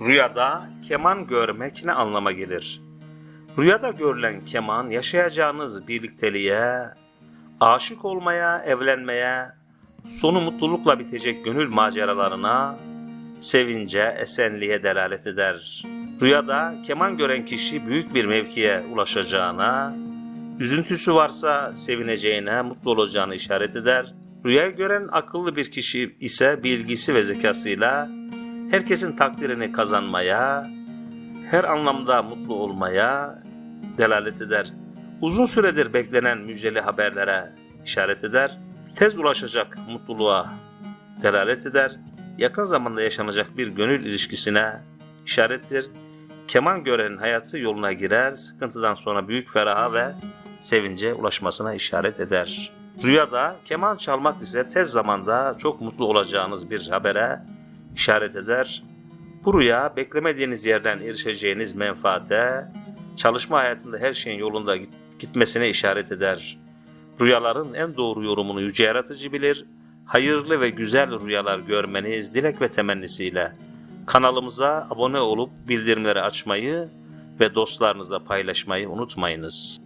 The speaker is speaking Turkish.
Rüyada keman görmek ne anlama gelir? Rüyada görülen keman yaşayacağınız birlikteliğe, aşık olmaya, evlenmeye, sonu mutlulukla bitecek gönül maceralarına, sevince, esenliğe delalet eder. Rüyada keman gören kişi büyük bir mevkiye ulaşacağına, üzüntüsü varsa sevineceğine, mutlu olacağını işaret eder. Rüyayı gören akıllı bir kişi ise bilgisi ve zekasıyla herkesin takdirini kazanmaya, her anlamda mutlu olmaya delalet eder. Uzun süredir beklenen müjdeli haberlere işaret eder. Tez ulaşacak mutluluğa delalet eder. Yakın zamanda yaşanacak bir gönül ilişkisine işarettir. Keman görenin hayatı yoluna girer, sıkıntıdan sonra büyük feraha ve sevince ulaşmasına işaret eder. Rüyada keman çalmak ise tez zamanda çok mutlu olacağınız bir habere işaret eder. Bu rüya beklemediğiniz yerden erişeceğiniz menfaate, çalışma hayatında her şeyin yolunda git- gitmesine işaret eder. Rüyaların en doğru yorumunu yüce yaratıcı bilir. Hayırlı ve güzel rüyalar görmeniz dilek ve temennisiyle kanalımıza abone olup bildirimleri açmayı ve dostlarınızla paylaşmayı unutmayınız.